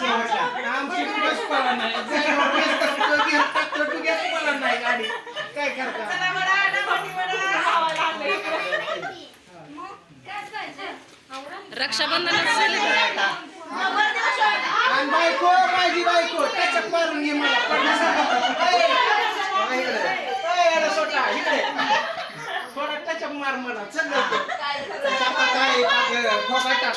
आमची बस पळा नाही. जागेवर गॅस पळा नाही गाडी. काय करता? रक्षाबंधन आणि बायको माझी बायको त्याच्यात मारून घे मला. ए, इकडे. सोटा, इकडे. थोडा त्याच्यात मार मला. चल काय ठोका टाक.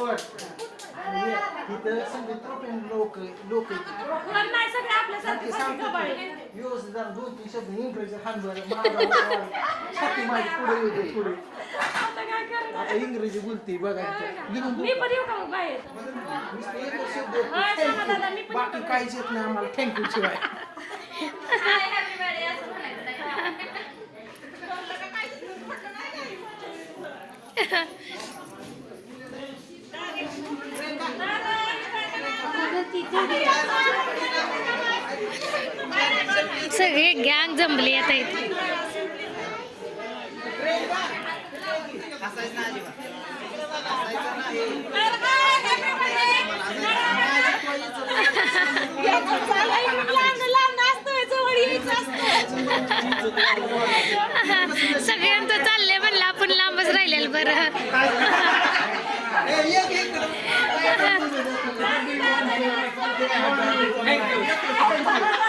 पट आणि तिथं सगळे लोक लोक नाही सगळे आपल्यासारखे सांगतो व्यवस्थित दोन तीन शब्द इंग्रजी हांबरती माझी पुढे येते पुढे आता इंग्रजी बोलते बघा शब्द बाकी काहीच येत नाही आम्हाला थँक्यू शिवाय सगळे गँग जमले आता इथे. सगळ्यांचं चाललंय म्हणलं आपण लांबच राहिलेलं बरं. Thank you.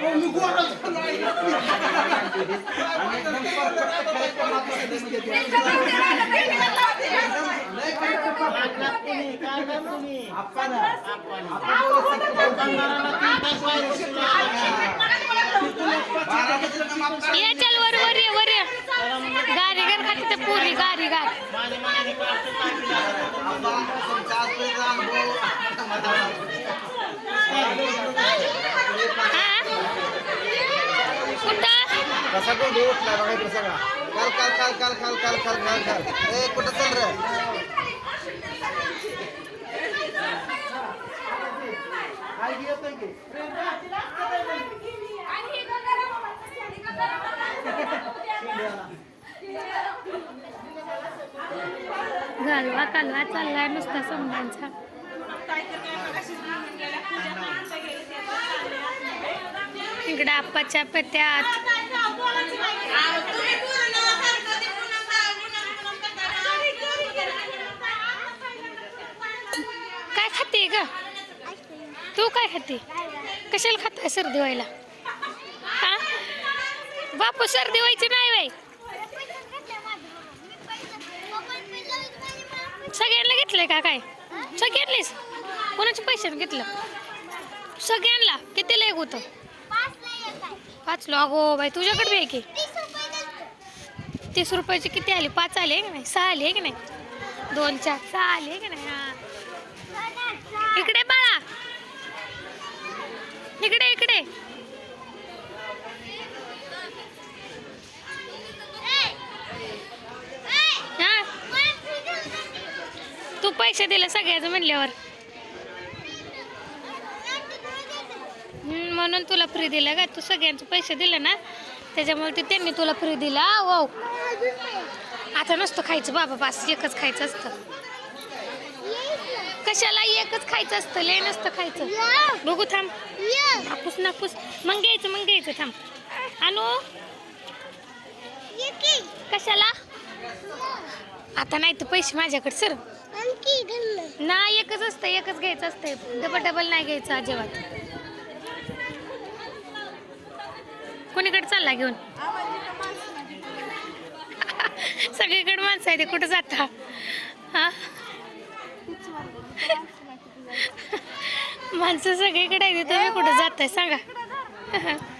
हो, मी गोराच ये चल वर वर ये वर ये गारी घर खाते ते पुरी गारी गार हा? कुठं कसा कोण उठला बघायचं सगळा. काल काल काल काल काल काल काल काल काल ए कुठं चल रे? घालवा कालवा चाललाय नुसता समजांचा इकडे आप्पाच्या पत्यात काय खाते ग? तू काय खाते? कशाला खात सर्दी व्हायला? हा बापू सर्दी व्हायची नाही बाई. सगळ्यांना घेतलंय का काय? सगळ्यांनीच? कोणाचे पैशाने घेतलं? सगळ्यांना? कितीला एक होतं? पाच लो अगो बाई तुझ्याकडे बी आहे की? तीस रुपयाचे किती आले? पाच आले की नाही? सहा आले की नाही? दोन चार सहा आले की नाही? हा. इकडे बाळा. इकडे इकडे. हा? तू पैसे दिले सगळ्याचं म्हणल्यावर. म्हणून तुला फ्री दिलं का तू सगळ्यांचे पैसे दिले ना त्याच्यामुळे ते त्यांनी तुला फ्री दिला. वाव. आता नसतं खायचं बाबा पास एकच खायचं असतं. कशाला एकच खायचं असतं? लय नसतं खायचं. बघू थांब. नापूस नापूस. मग घ्यायचं मग घ्यायचं थांब. आणू कशाला? आता नाही तर पैसे माझ्याकडे सर. नाही एकच असतं एकच घ्यायचं असतं. डबल डबल नाही घ्यायचं अजिबात. चालला घेऊन. सगळीकडे माणसं आहे ते कुठं जाता? हा? माणसं सगळीकडे आहे ते तुम्ही कुठं जाताय सांगा.